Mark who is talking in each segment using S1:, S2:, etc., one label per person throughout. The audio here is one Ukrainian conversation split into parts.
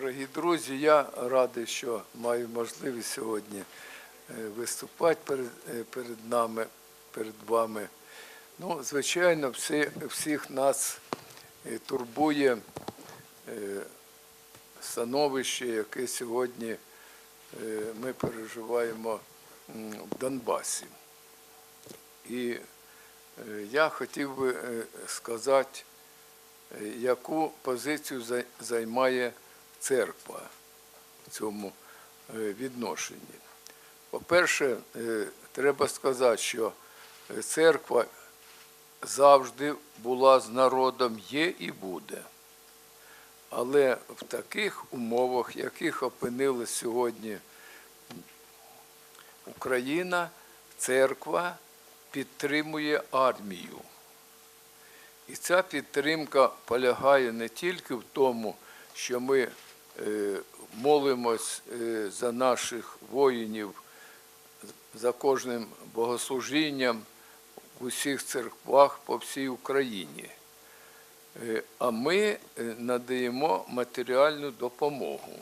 S1: Дорогі друзі, я радий, що маю можливість сьогодні е, виступати перед, е, перед нами, перед вами. Ну, звичайно, всі, всіх нас е, турбує становище, яке сьогодні ми переживаємо в Донбасі. І я хотів би сказати, яку позицію зай- займає церква в цьому е, відношенні. По-перше, е, треба сказати, що е, церква завжди була з народом, є і буде. Але в таких умовах, яких опинилась сьогодні Україна, церква підтримує армію. І ця підтримка полягає не тільки в тому, що ми молимось е, за наших воїнів, за кожним богослужінням в усіх церквах по всій Україні. Е, А ми е, надаємо матеріальну допомогу.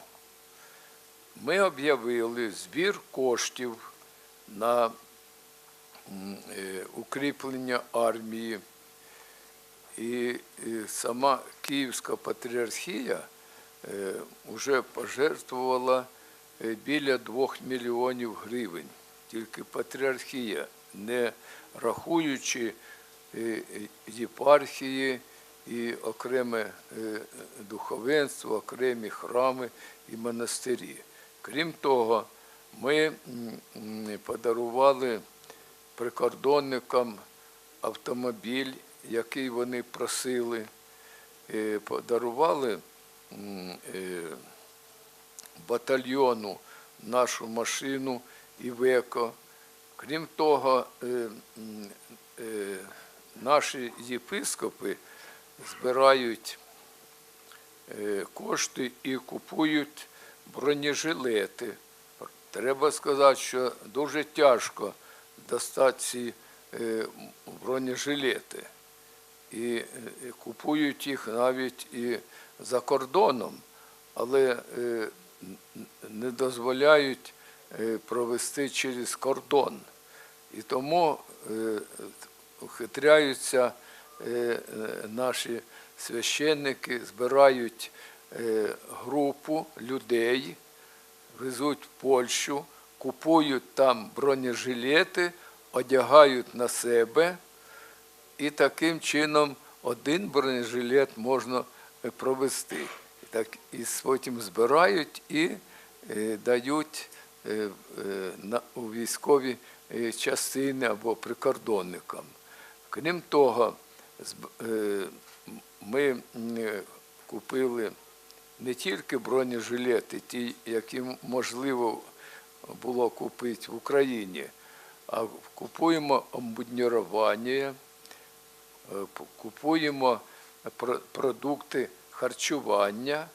S1: Ми об'явили збір коштів на е, укріплення армії. І е, сама Київська патріархія вже пожертвувала е, біля 2 мільйонів гривень. Тільки патріархія, не рахуючи е, е, єпархії і окреме е, духовенство, окремі храми і монастирі. Крім того, ми подарували прикордонникам автомобіль, який вони просили, е, подарували е, батальйону нашу машину Івеко. Крім того, е, е, наші єпископи збирають е, кошти і купують бронежилети. Треба сказати, що дуже тяжко достати ці е, бронежилети. І е, купують їх навіть і за кордоном, але е, не дозволяють е, провести через кордон. І тому е, ухитряються наші священники, збирають групу людей, везуть в Польщу, купують там бронежилети, одягають на себе, і таким чином один бронежилет можна провести. Так, і потім збирають і е, дають е, е, у військові частини або прикордонникам. Крім того, ми купили не тільки бронежилети, ті, які можливо було купити в Україні, а купуємо обмундірування, е, купуємо продукти харчування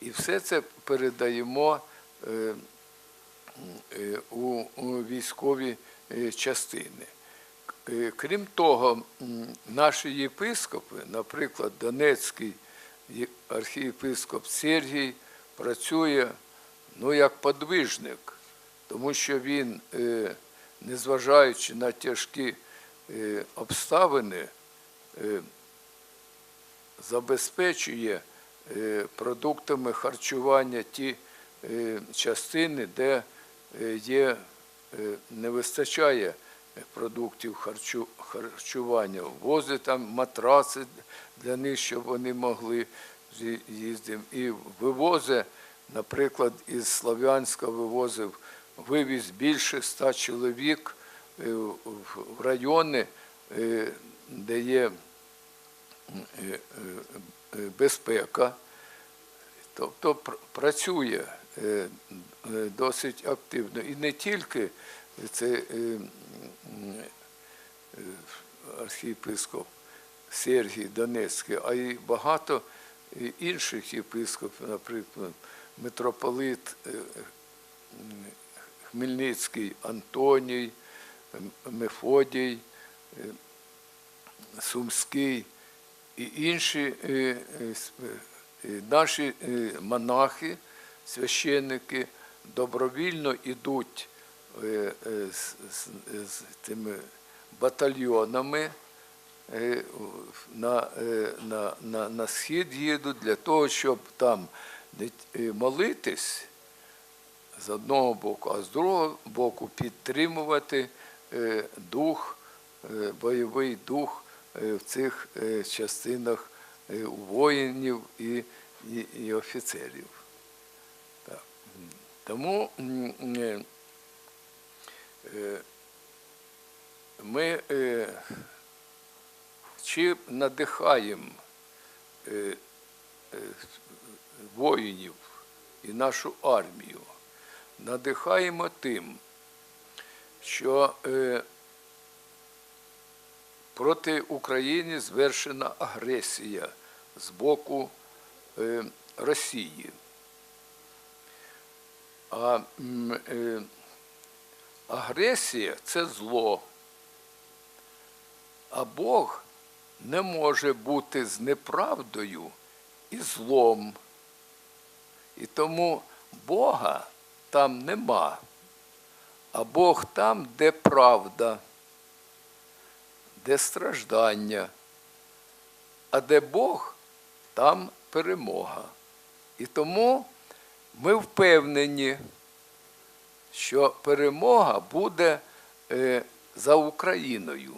S1: і все це передаємо е, е, у, військові е, частини. Крім того, наші єпископи, наприклад, Донецький архієпископ Сергій, працює ну, як подвижник, тому що він, незважаючи на тяжкі обставини, забезпечує е, продуктами харчування ті е, частини, де е, є, не вистачає продуктів харчу, харчування. Возить там матраци для них, щоб вони могли їздити. І вивозить, наприклад, із Слов'янська вивозив, вивіз більше ста чоловік в райони, де є безпека, тобто працює е, е, досить активно. І не тільки це е, е, архієпископ Сергій Донецький, а й багато е, інших єпископів, наприклад, митрополит е, Хмельницький Антоній, Мефодій, е, Сумський і інші е, е, е, наші монахи, священники добровільно йдуть з, з, з тими батальйонами на, на, на, на схід їдуть для того, щоб там молитись з одного боку, а з другого боку підтримувати дух, бойовий дух в цих е, частинах е, воїнів і, і, і офіцерів. Так. Тому е, е, ми е, чи надихаємо е, е, воїнів і нашу армію, надихаємо тим, що е, проти України звершена агресія з боку е, Росії. А е, агресія це зло. А Бог не може бути з неправдою і злом. І тому Бога там нема, а Бог там, де правда, де страждання, а де Бог, там перемога. І тому ми впевнені, що перемога буде е, за Україною.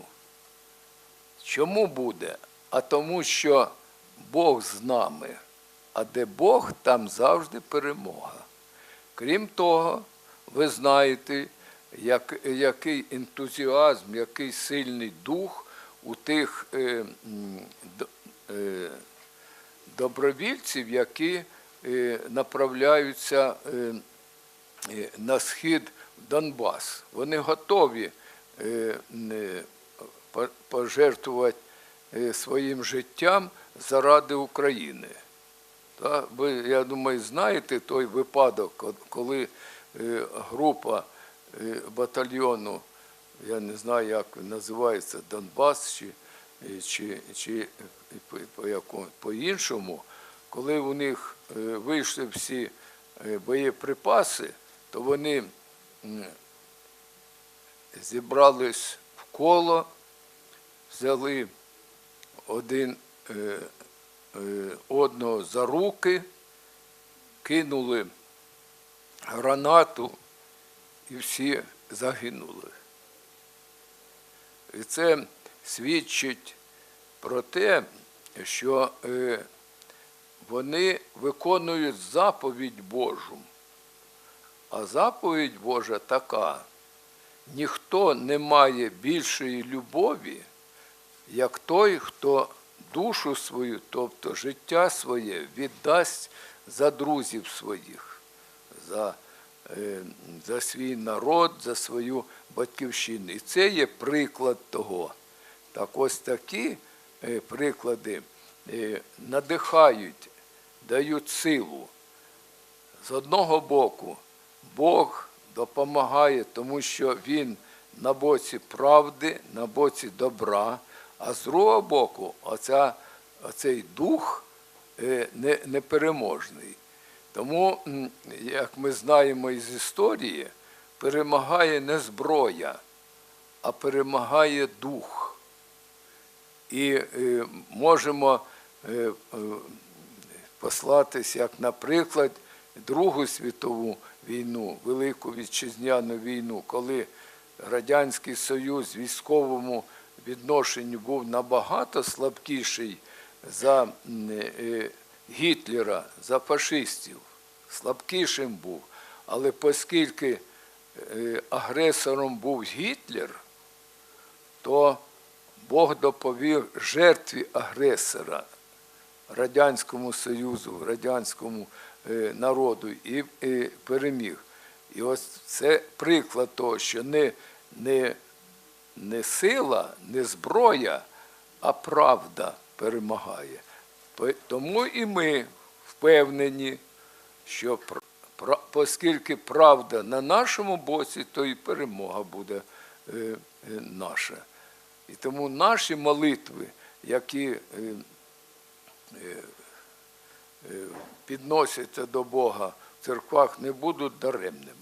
S1: Чому буде? А тому, що Бог з нами, а де Бог, там завжди перемога. Крім того, ви знаєте, як, який ентузіазм, який сильний дух у тих е, е, добровільців, які е, направляються е, е, на схід в Донбас. Вони готові е, не, пожертвувати е, своїм життям заради України. Ви, я думаю, знаєте той випадок, коли е, група е, батальйону, я не знаю, як називається, Донбас чи, е, чи, чи по, по, якому- по-іншому, коли у них е, вийшли всі е, боєприпаси, то вони зібрались в коло, взяли один е, е, одного за руки, кинули гранату і всі загинули. І це свідчить про те, що е, вони виконують заповідь Божу. А заповідь Божа така: ніхто не має більшої любові, як той, хто душу свою, тобто життя своє, віддасть за друзів своїх, за, за свій народ, за свою батьківщину. І це є приклад того. Так ось такі е, приклади е, надихають, дають силу. З одного боку, Бог допомагає, тому що Він на боці правди, на боці добра, а з другого боку, оця, оцей дух е, не- непереможний. Тому, як ми знаємо із історії, перемагає не зброя, а перемагає дух. І е, можемо е, е, послатись, як, наприклад, Другу світову війну, Велику Вітчизняну війну, коли Радянський Союз військовому відношенні був набагато слабкіший за Гітлера, за фашистів, слабкішим був. Але оскільки е, агресором був Гітлер, то Бог доповів жертві агресора Радянському Союзу, радянському е, народу і, переміг. І ось це приклад того, що не, не, не сила, не зброя, а правда перемагає. Тому і ми впевнені, що оскільки правда на нашому боці, то і перемога буде е, е, наша. І тому наші молитви, які е, підносяться до Бога в церквах, не будуть даремними.